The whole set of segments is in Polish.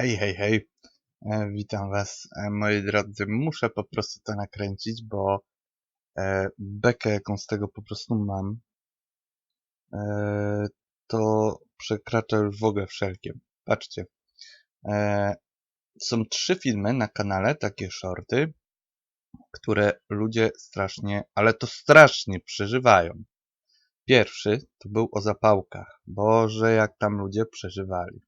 Hej, hej, hej. E, witam Was, e, moi drodzy. Muszę po prostu to nakręcić, bo e, bekę, jaką z tego po prostu mam, to przekracza już w ogóle wszelkie. Patrzcie. Są trzy filmy na kanale, takie shorty, które ludzie strasznie, ale to strasznie przeżywają. Pierwszy to był o zapałkach. Boże, jak tam ludzie przeżywali.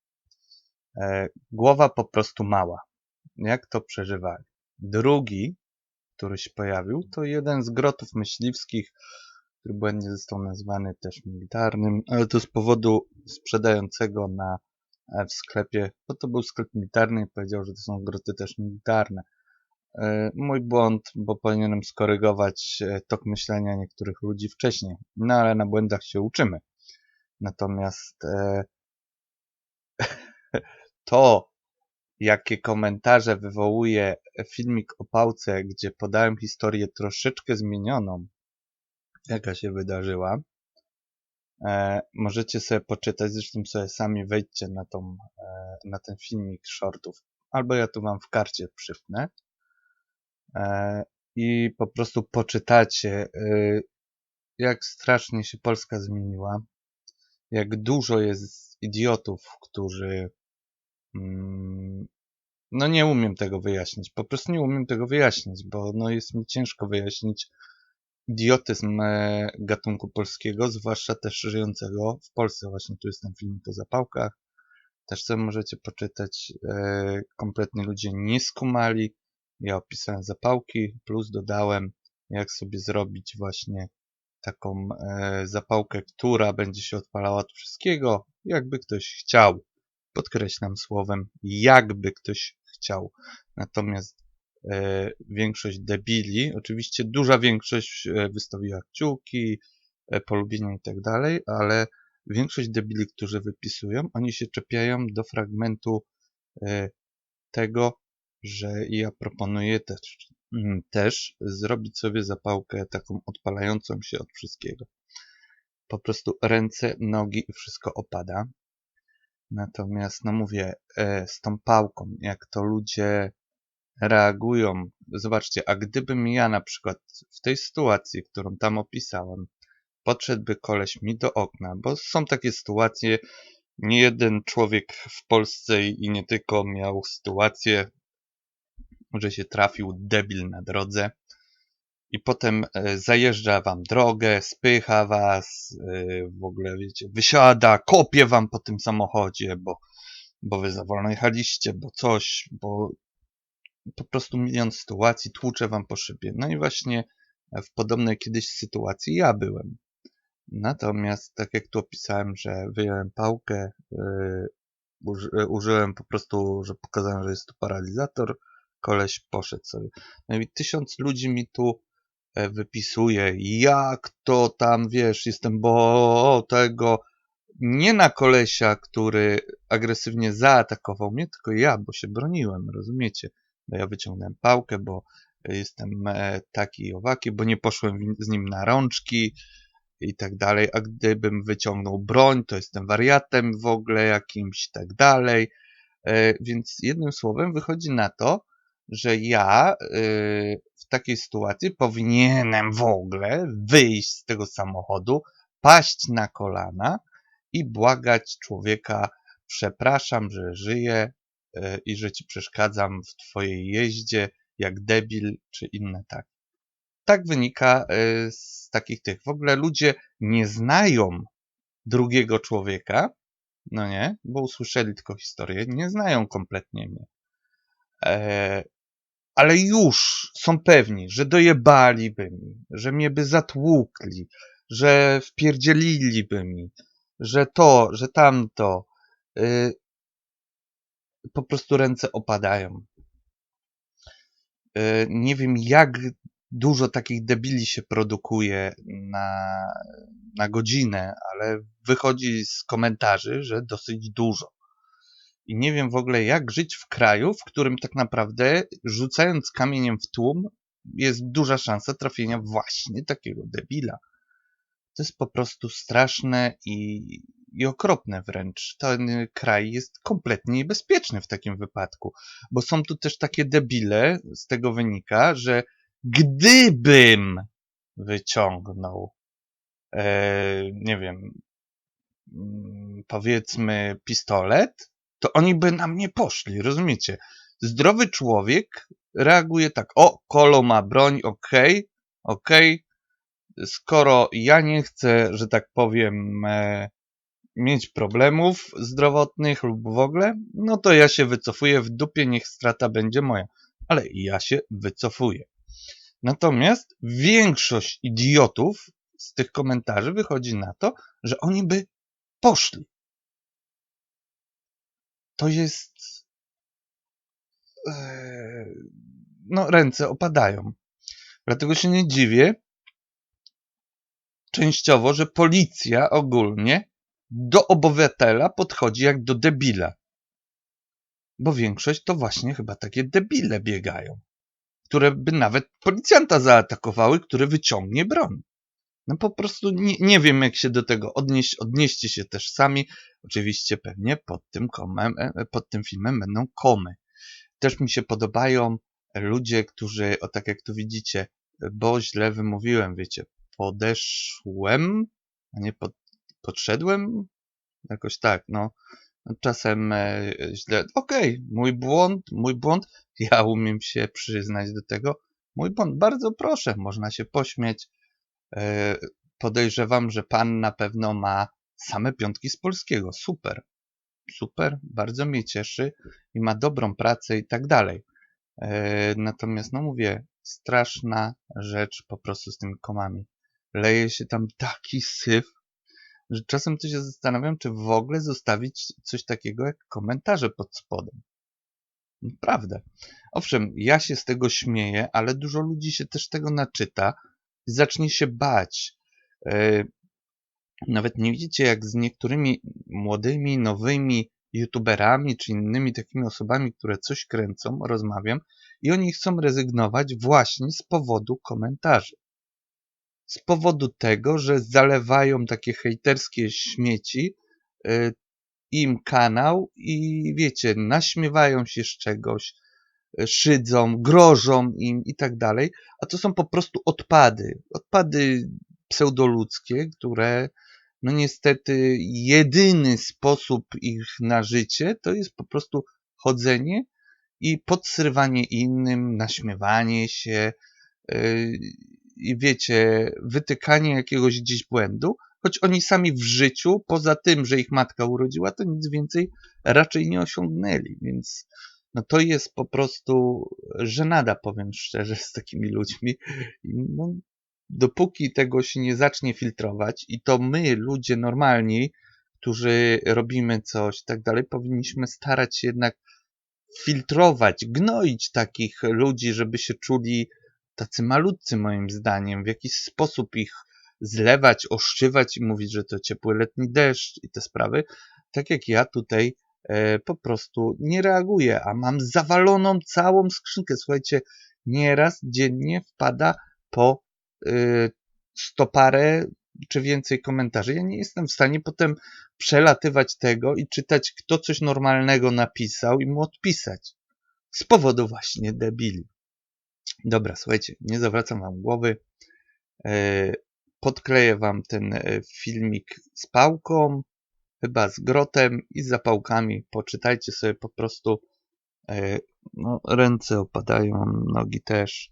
E, głowa po prostu mała. Jak to przeżywali. Drugi, który się pojawił, to jeden z grotów myśliwskich, który błędnie został nazwany też militarnym, ale to z powodu sprzedającego na e, w sklepie, bo to był sklep militarny i powiedział, że to są groty też militarne. E, mój błąd, bo powinienem skorygować tok myślenia niektórych ludzi wcześniej. No ale na błędach się uczymy. Natomiast e, to, jakie komentarze wywołuje filmik o pałce, gdzie podałem historię troszeczkę zmienioną, jaka się wydarzyła, e, możecie sobie poczytać, zresztą sobie sami wejdźcie na, tą, e, na ten filmik shortów, albo ja tu wam w karcie przypnę e, i po prostu poczytacie, e, jak strasznie się Polska zmieniła, jak dużo jest idiotów, którzy no nie umiem tego wyjaśnić. Po prostu nie umiem tego wyjaśnić, bo no jest mi ciężko wyjaśnić idiotyzm e, gatunku polskiego, zwłaszcza też żyjącego w Polsce. Właśnie tu jest ten filmik o zapałkach. Też sobie możecie poczytać. E, kompletnie ludzie nie skumali. Ja opisałem zapałki, plus dodałem, jak sobie zrobić właśnie taką e, zapałkę, która będzie się odpalała od wszystkiego, jakby ktoś chciał. Podkreślam słowem, jakby ktoś chciał. Natomiast e, większość debili, oczywiście duża większość e, wystawiła kciuki, e, polubienia i tak dalej, ale większość debili, którzy wypisują, oni się czepiają do fragmentu e, tego, że ja proponuję też, mm, też zrobić sobie zapałkę taką odpalającą się od wszystkiego. Po prostu ręce, nogi i wszystko opada. Natomiast, no mówię, e, z tą pałką, jak to ludzie reagują. Zobaczcie, a gdybym ja na przykład w tej sytuacji, którą tam opisałem, podszedłby koleś mi do okna, bo są takie sytuacje, nie jeden człowiek w Polsce i nie tylko miał sytuację, że się trafił debil na drodze i potem e, zajeżdża wam drogę, spycha was, e, w ogóle wiecie, wysiada, kopie wam po tym samochodzie, bo, bo wy za wolno jechaliście, bo coś, bo po prostu milion sytuacji tłucze wam po szybie. No i właśnie w podobnej kiedyś sytuacji ja byłem. Natomiast, tak jak tu opisałem, że wyjąłem pałkę, uży, użyłem po prostu, że pokazałem, że jest to paralizator, koleś poszedł sobie. No i tysiąc ludzi mi tu e, wypisuje, jak to tam, wiesz, jestem bo tego, nie na kolesia, który agresywnie zaatakował mnie, tylko ja, bo się broniłem, rozumiecie? Bo ja wyciągnąłem pałkę, bo jestem e, taki i owaki, bo nie poszłem z nim na rączki i tak dalej, a gdybym wyciągnął broń, to jestem wariatem w ogóle jakimś i tak dalej. E, więc jednym słowem wychodzi na to, że ja y, w takiej sytuacji powinienem w ogóle wyjść z tego samochodu, paść na kolana i błagać człowieka, przepraszam, że żyję y, i że ci przeszkadzam w twojej jeździe, jak debil, czy inne tak. Tak wynika y, z takich tych. W ogóle ludzie nie znają drugiego człowieka, no nie, bo usłyszeli tylko historię, nie znają kompletnie mnie. Ale już są pewni, że dojebaliby mi, że mnie by zatłukli, że wpierdzieliliby mi, że to, że tamto. Yy, po prostu ręce opadają. Yy, nie wiem, jak dużo takich debili się produkuje na, na godzinę, ale wychodzi z komentarzy, że dosyć dużo. I nie wiem w ogóle, jak żyć w kraju, w którym tak naprawdę rzucając kamieniem w tłum jest duża szansa trafienia właśnie takiego debila. To jest po prostu straszne i i okropne wręcz. Ten kraj jest kompletnie niebezpieczny w takim wypadku, bo są tu też takie debile, z tego wynika, że gdybym wyciągnął, e, nie wiem, mm, powiedzmy pistolet, to oni by na mnie poszli, rozumiecie? Zdrowy człowiek reaguje tak, o, kolo ma broń, okej, okay, okej, okay. skoro ja nie chcę, że tak powiem, e, mieć problemów zdrowotnych lub w ogóle, no to ja się wycofuję w dupie, niech strata będzie moja. Ale ja się wycofuję. Natomiast większość idiotów z tych komentarzy wychodzi na to, że oni by poszli. To jest. E, no, ręce opadają. Dlatego się nie dziwię częściowo, że policja ogólnie do obywatela podchodzi jak do debila. Bo większość to właśnie chyba takie debile biegają, które by nawet policjanta zaatakowały, który wyciągnie broń. No po prostu nie, nie wiem, jak się do tego odnieść. Odnieście się też sami. Oczywiście pewnie pod tym, komem, e, pod tym filmem będą komy. Też mi się podobają ludzie, którzy, o tak jak tu widzicie, bo źle wymówiłem, wiecie, podeszłem, a nie pod, podszedłem? Jakoś tak, no. Czasem e, źle. Okej, okay, mój błąd, mój błąd. Ja umiem się przyznać do tego. Mój błąd, bardzo proszę, można się pośmieć. E, podejrzewam, że pan na pewno ma same piątki z polskiego. Super. Super, bardzo mnie cieszy i ma dobrą pracę i tak dalej. E, natomiast, no mówię, straszna rzecz po prostu z tymi komami. Leje się tam taki syf, że czasem to się zastanawiam, czy w ogóle zostawić coś takiego jak komentarze pod spodem. Naprawdę. Owszem, ja się z tego śmieję, ale dużo ludzi się też tego naczyta i zacznie się bać. Nawet nie widzicie, jak z niektórymi młodymi, nowymi youtuberami czy innymi takimi osobami, które coś kręcą, rozmawiam i oni chcą rezygnować właśnie z powodu komentarzy. Z powodu tego, że zalewają takie hejterskie śmieci y, im kanał i wiecie, naśmiewają się z czegoś, y, szydzą, grożą im i tak dalej, a to są po prostu odpady, odpady pseudoludzkie, które no niestety jedyny sposób ich na życie to jest po prostu chodzenie i podsyrywanie innym, naśmiewanie się, y, i wiecie, wytykanie jakiegoś gdzieś błędu, choć oni sami w życiu, poza tym, że ich matka urodziła, to nic więcej raczej nie osiągnęli, więc no to jest po prostu żenada, powiem szczerze, z takimi ludźmi. No, dopóki tego się nie zacznie filtrować i to my, ludzie normalni, którzy robimy coś i tak dalej, powinniśmy starać się jednak filtrować, gnoić takich ludzi, żeby się czuli tacy malutcy moim zdaniem, w jakiś sposób ich zlewać, oszczywać i mówić, że to ciepły letni deszcz i te sprawy, tak jak ja tutaj e, po prostu nie reaguję, a mam zawaloną całą skrzynkę. Słuchajcie, nieraz dziennie wpada po sto parę czy więcej komentarzy. Ja nie jestem w stanie potem przelatywać tego i czytać, kto coś normalnego napisał i mu odpisać. Z powodu właśnie debili. Dobra, słuchajcie, nie zawracam wam głowy. E, podkleję wam ten e, filmik z pałką, chyba z grotem i z zapałkami. Poczytajcie sobie po prostu. E, no, ręce opadają, nogi też.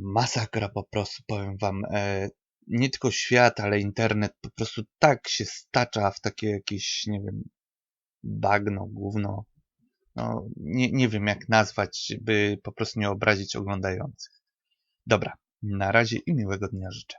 Masakra po prostu, powiem wam. Nie tylko świat, ale internet po prostu tak się stacza w takie jakieś, nie wiem, bagno, gówno, no, nie, nie wiem jak nazwać, by po prostu nie obrazić oglądających. Dobra, na razie i miłego dnia życzę.